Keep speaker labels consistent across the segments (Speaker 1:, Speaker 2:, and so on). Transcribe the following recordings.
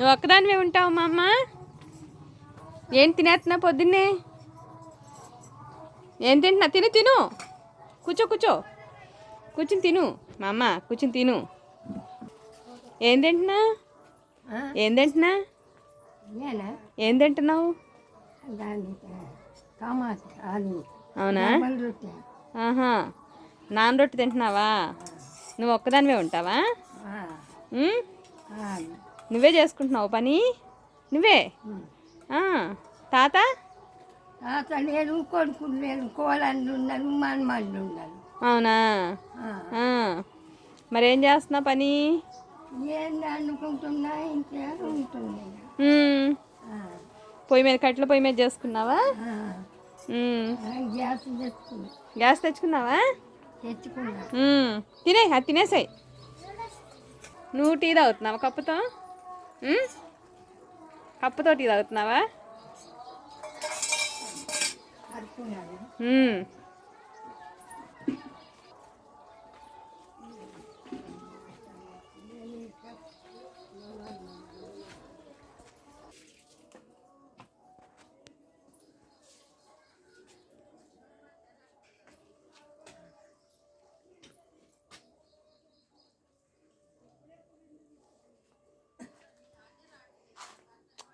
Speaker 1: నువ్వు ఒక్కదానివే ఉంటావు మా అమ్మ ఏం తినేస్తున్నా పొద్దున్నే? ఏం తింటున్నా? తిను తిను. కూర్చో కూర్చో. కూర్చుని తిను. మా అమ్మ కూర్చుని తిను. ఏం తింటున్నా? ఏం తింటున్నా?
Speaker 2: నేనా
Speaker 1: ఏం తింటున్నావు? అవునా? ఆహా. నాన్ రొట్టె తింటున్నావా? నువ్వు ఒక్కదానివే ఉంటావా? నువ్వే చేసుకుంటున్నావు పని? నువ్వే? తాత?
Speaker 2: తాత లేరు కొడుకులు ఉన్నారు మనమాళ్ళు ఉన్నారు.
Speaker 1: అవునా? మరేం చేస్తున్నావు పని?
Speaker 2: ఏంది అనుకుంటున్నా ఇంకే ఉంటుంది
Speaker 1: పొయ్యి మీద కట్టెల పొయ్యి మీద చేసుకున్నావా?
Speaker 2: గ్యాస్
Speaker 1: గ్యాస్ తెచ్చుకున్నావా?
Speaker 2: తెచ్చుకున్నా.
Speaker 1: తినే అది తినేసాయి. నువ్వు టీ తాగుతున్నావా కప్పుతో? ఉమ్? కప్పుతో టీ తాగుతున్నావా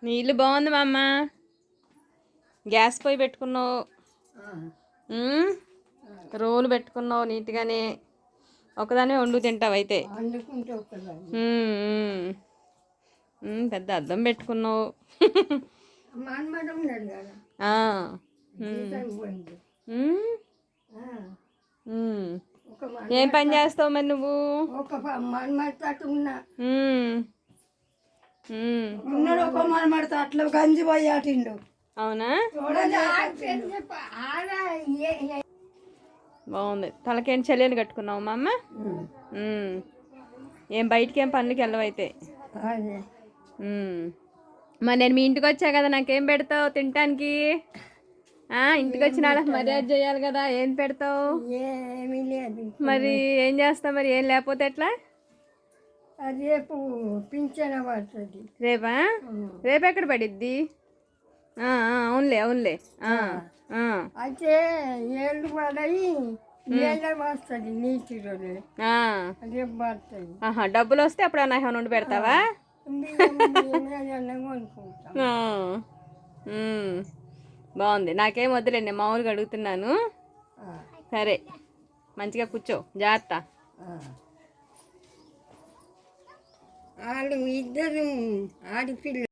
Speaker 1: నీ ఇల్లు బాగుంది మా అమ్మ గ్యాస్ పొయ్యి పెట్టుకున్నావు? రోలు పెట్టుకున్నావు నీట్గానే. ఒకదానే వండు తింటావు అయితే. పెద్ద అద్దం పెట్టుకున్నావు. ఏం పని చేస్తావు మరి నువ్వు?
Speaker 2: ఉన్నాడు ఒక మనమడితో అట్లా గంజి పోయి అటిండు
Speaker 1: అవునా? బాగుంది. తలకేం చెల్లెలు కట్టుకున్నావు మా అమ్మ. ఏం బయటికి ఏం పనులకి వెళ్ళవైతే. మరి నేను మీ ఇంటికి వచ్చా కదా నాకేం పెడతావు తినటానికి? ఇంటికి వచ్చిన మర్యాద చేయాలి కదా ఏం పెడతావు? మరి ఏం చేస్తావు మరి? ఏం లేకపోతే ఎట్లా?
Speaker 2: రేపు పింఛన పడుతుంది.
Speaker 1: రేపా? రేపు ఎక్కడ పడిద్ది? అవునులే అవునులే.
Speaker 2: అయితే ఏళ్ళు పడాయి వస్తుంది నీటి. రేపు పడుతుంది.
Speaker 1: డబ్బులు వస్తే అప్పుడు అన్న ఉండి పెడతావా. బాగుంది. నాకేం వద్దులేండి మామూలుగా అడుగుతున్నాను. సరే మంచిగా కూర్చో. జాగ్రత్త.
Speaker 2: వాళ్ళు ఇద్దరు ఆడపిల్ల